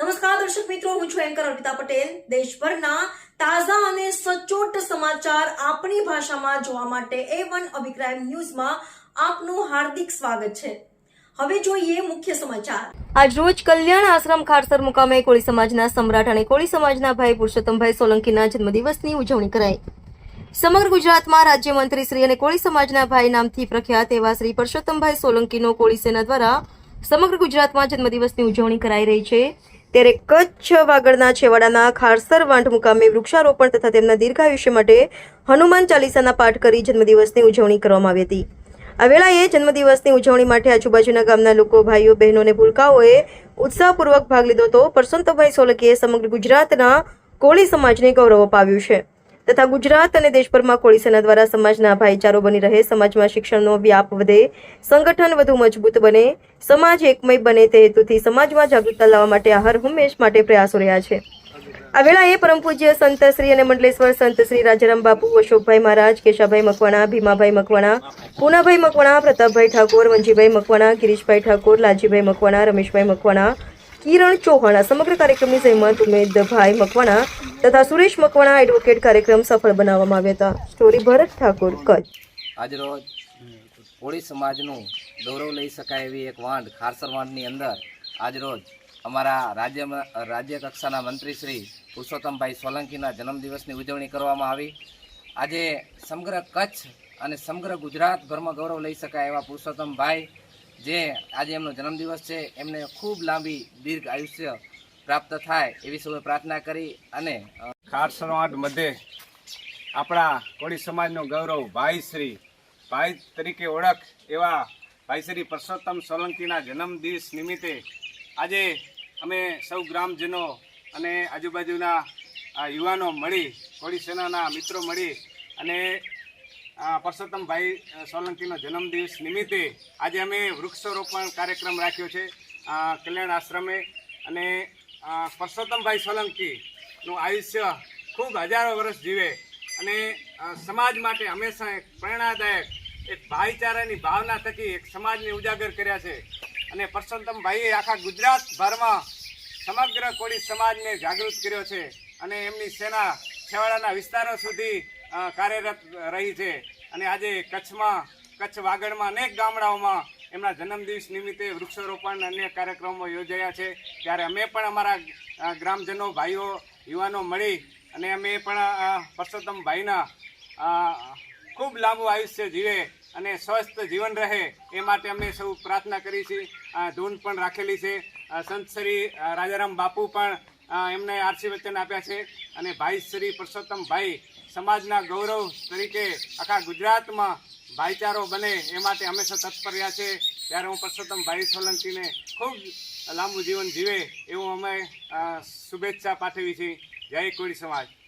નમસ્કાર, દર્શક મિત્રો, હું છું એન્કર અર્પિતા પટેલ. દેશભરના તાજા અને સચોટ સમાચાર આપણી ભાષામાં જોવા માટે એ વન અભિપ્રાય ન્યૂઝમાં આપનું હાર્દિક સ્વાગત છે. હવે જોઈએ મુખ્ય સમાચાર. આજ રોજ કલ્યાણ આશ્રમ ખારસર મુકામે કોળી સમાજના સમ્રાટ અને કોળી સમાજના ભાઈ પુરુષોત્તમભાઈ સોલંકીના જન્મદિવસની ઉજવણી કરાઈ. સમગ્ર ગુજરાતમાં રાજ્યમંત્રી શ્રી અને કોળી સમાજના ભાઈ નામથી પ્રખ્યાત એવા શ્રી પરસોત્તમભાઈ સોલંકીનો કોળી સેના દ્વારા સમગ્ર ગુજરાતમાં જન્મદિવસની ઉજવણી કરાઈ રહી છે. ત્યારે કચ્છ વાગડના છેવાડાના ખારસર વાંઢ મુકામે વૃક્ષારોપણ તથા તેમના દીર્ઘાયુષ્ય માટે હનુમાન ચાલીસાના પાઠ કરી જન્મદિવસની ઉજવણી કરવામાં આવી હતી. આ વેળાએ જન્મદિવસની ઉજવણી માટે આજુબાજુના ગામના લોકો, ભાઈઓ બહેનો અને ભૂલકાઓએ ઉત્સાહપૂર્વક ભાગ લીધો હતો. પરસોત્તમભાઈ સોલંકીએ સમગ્ર ગુજરાતના કોળી સમાજને ગૌરવ અપાવ્યું છે. તથા ગુજરાત અને દેશભરમાં કોળી સેના દ્વારા સમાજના ભાઈચારો બની રહે, સમાજમાં શિક્ષણનો વ્યાપ વધે, સંગઠન વધુ મજબૂત બને, સમાજ એકમય બને તે હેતુથી સમાજમાં જાગૃતતા લાવવા માટે આ હર હંમેશ માટે પ્રયાસો રહ્યા છે. આ વેળાએ પરમ પૂજ્ય સંત શ્રી અને મંડલેશ્વર સંત શ્રી રાજારામ બાપુ, અશોકભાઈ મહારાજ, કેશાભાઈ મકવાણા, ભીમાભાઈ મકવાણા, પૂનાભાઈ મકવાણા, પ્રતાપભાઈ ઠાકોર, વંજીભાઈ મકવાણા, ગિરીશભાઈ ઠાકોર, લાલજીભાઈ મકવાણા, રમેશભાઈ મકવાણા કિરણ ચૌહાણ સમગ્ર કાર્યક્રમની જહેમત ઉમેદભાઈ મકવાણા તથા સુરેશ મકવાણા એડવોકેટ કાર્યક્રમ સફળ બનાવવામાં આવ્યા હતા. સ્ટોરી ભરત ઠાકોર, કચ્છ. આજરોજ કોળી સમાજનું ગૌરવ લઈ શકાય એવી એક વાંડ ખારસર વાંડની અંદર આજરોજ અમારા રાજ્યમાં રાજ્ય કક્ષાના મંત્રી શ્રી પુરુષોત્તમભાઈ સોલંકીના જન્મદિવસની ઉજવણી કરવામાં આવી. આજે સમગ્ર કચ્છ અને સમગ્ર ગુજરાતભરમાં ગૌરવ લઈ શકાય એવા પુરુષોત્તમભાઈ જે આજે એમનો જન્મદિવસ છે, એમને ખૂબ લાંબી દીર્ઘ આયુષ્ય પ્રાપ્ત થાય એવી સૌએ પ્રાર્થના કરી અને ખારસનો આઠ મધ્યે આપણા કોળી સમાજનો ગૌરવ ભાઈ શ્રી, ભાઈ તરીકે ઓળખ એવા ભાઈ શ્રી પરસોત્તમ સોલંકીના જન્મદિવસ નિમિત્તે આજે અમે સૌ ગ્રામજનો અને આજુબાજુના યુવાનો મળી, કોળી સેનાના મિત્રો મળી અને પરસોત્તમભાઈ સોલંકીનો જન્મદિવસ નિમિત્તે આજે અમે વૃક્ષારોપણ કાર્યક્રમ રાખ્યો છે કલ્યાણ આશ્રમે. અને પરસોત્તમભાઈ સોલંકીનું આયુષ્ય ખૂબ હજારો વર્ષ જીવે. અને સમાજ માટે હંમેશા એક પ્રેરણાદાયક, એક ભાઈચારાની ભાવના થકી એક સમાજને ઉજાગર કર્યા છે. અને પરસોત્તમભાઈએ આખા ગુજરાતભરમાં સમગ્ર કોળી સમાજને જાગૃત કર્યો છે. અને એમની સેના છેવાડાના વિસ્તારો સુધી કાર્યરત રહી છે. અને આજે કચ્છમાં, કચ્છ વાગડમાં અનેક ગામડાઓમાં એમના જન્મદિવસ નિમિત્તે વૃક્ષારોપણ અન્ય કાર્યક્રમો યોજાયા છે. ત્યારે અમે પણ અમારા ગ્રામજનો, ભાઈઓ, યુવાનો મળી અને અમે પણ પરસોત્તમ પરસોત્તમભાઈના ખૂબ લાંબુ આયુષ્ય જીવે અને સ્વસ્થ જીવન રહે એ માટે અમે સૌ પ્રાર્થના કરી છે. ધૂન પણ રાખેલી છે. સંત શ્રી રાજારામ બાપુ પણ એમને આરસી વચન આપ્યા છે. અને ભાઈ શ્રી પરસોત્તમભાઈ સમાજના ગૌરવ તરીકે આખા ગુજરાતમાં ભાઈચારો બને એ માટે હંમેશા તત્પર રહ્યા છે. ત્યારે હું પરસોત્તમભાઈ સોલંકીને ખૂબ લાંબુ જીવન જીવે એવું અમે શુભેચ્છા પાઠવી છે. જય કોળી સમાજ.